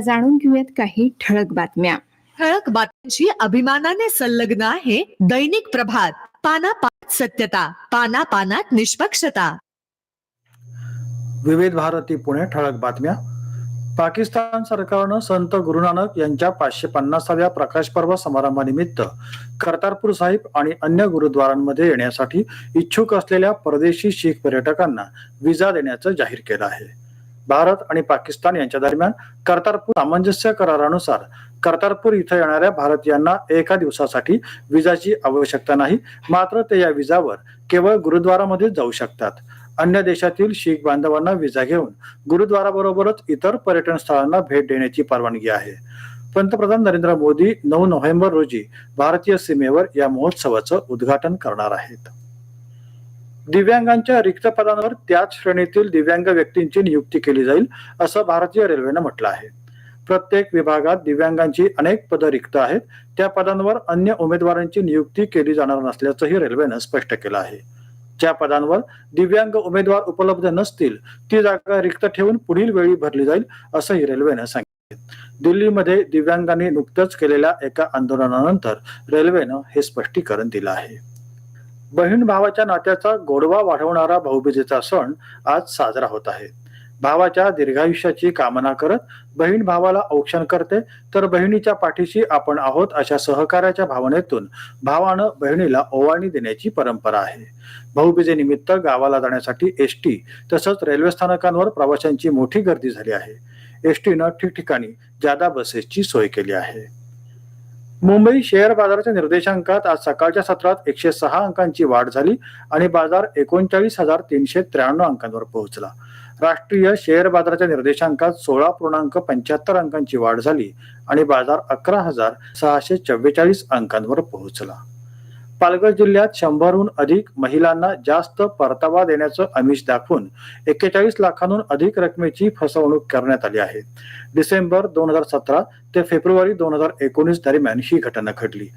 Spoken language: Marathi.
जाणून घेऊयात काही ठळक बातम्या. ठळक बातम्यांची अभिमानाने संलग्न आहे दैनिक प्रभात. पाना पानात सत्यता पाना पानात निष्पक्षता. विविध भारती पुणे ठळक बातम्या. पाकिस्तान सरकारनं संत गुरु नानक यांच्या पाचशे पन्नासाव्या प्रकाश पर्व समारंभानिमित्त कर्तारपूर साहिब आणि अन्य गुरुद्वारांमध्ये येण्यासाठी इच्छुक असलेल्या परदेशी शीख पर्यटकांना विजा देण्याचं जाहीर केलं आहे. भारत आणि पाकिस्तान यांच्या दरम्यान कर्तारपूर सामंजस्य करारानुसार कर्तारपूर इथं येणाऱ्या भारतीयांना एका दिवसासाठी विजाची आवश्यकता नाही मात्र ते या विजावर केवळ गुरुद्वारामध्ये जाऊ शकतात. अन्य देशातील शीख बांधवांना विजा घेऊन गुरुद्वाराबरोबरच इतर पर्यटन स्थळांना भेट देण्याची परवानगी आहे. पंतप्रधान नरेंद्र मोदी नऊ नोव्हेंबर रोजी भारतीय सीमेवर या महोत्सवाचं उद्घाटन करणार आहेत. दिव्यांगांच्या रिक्त पदांवर त्याच श्रेणीतील दिव्यांग व्यक्तींची नियुक्ती केली जाईल असं भारतीय रेल्वेनं म्हटलं आहे. प्रत्येक विभागात दिव्यांगांची अनेक पदं रिक्त आहेत त्या पदांवर अन्य उमेदवारांची नियुक्ती केली जाणार नसल्याचंही रेल्वेनं स्पष्ट केलं आहे. ज्या पदांवर दिव्यांग उमेदवार उपलब्ध नसतील ती जागा रिक्त ठेवून पुढील वेळी भरली जाईल असंही रेल्वेनं सांगितलं. दिल्लीमध्ये दिव्यांगांनी नुकतंच केलेल्या एका आंदोलनानंतर रेल्वेनं हे स्पष्टीकरण दिलं आहे. बहीण भावाच्या नात्याचा गोडवा वाढवणारा भाऊबीजेचा सण आज साजरा होत आहे. भावाच्या दीर्घायुष्याची कामना करत बहीण भावाला औक्षण करते तर बहिणीच्या पाठीशी आपण आहोत अशा सहकार्याच्या भावनेतून भावानं बहिणीला ओवाळणी देण्याची परंपरा आहे. भाऊबीजेनिमित्त गावाला जाण्यासाठी एसटी तसंच रेल्वे स्थानकांवर प्रवाशांची मोठी गर्दी झाली आहे. एसटीनं ठिकठिकाणी जादा बसेसची सोय केली आहे. मुंबई शेअर बाजाराच्या निर्देशांकात आज सकाळच्या सत्रात एकशे सहा अंकांची वाढ झाली आणि बाजार एकोणचाळीस हजार तीनशे त्र्याण्णव अंकांवर पोहोचला. राष्ट्रीय शेअर बाजाराच्या निर्देशांकात सोळा पूर्णांक पंच्याहत्तर अंकांची वाढ झाली आणि बाजार अकरा हजार सहाशे चव्वेचाळीस अंकांवर पोहोचला. पालघर जिल्ह्यात शंभरहून अधिक महिलांना जास्त परतावा देण्याचं आमिष दाखवून एक्केचाळीस लाखांहून अधिक रकमेची फसवणूक करण्यात आली आहे. डिसेंबर दोन हजार सतरा ते फेब्रुवारी दोन हजार एकोणीस दरम्यान ही घटना घडली.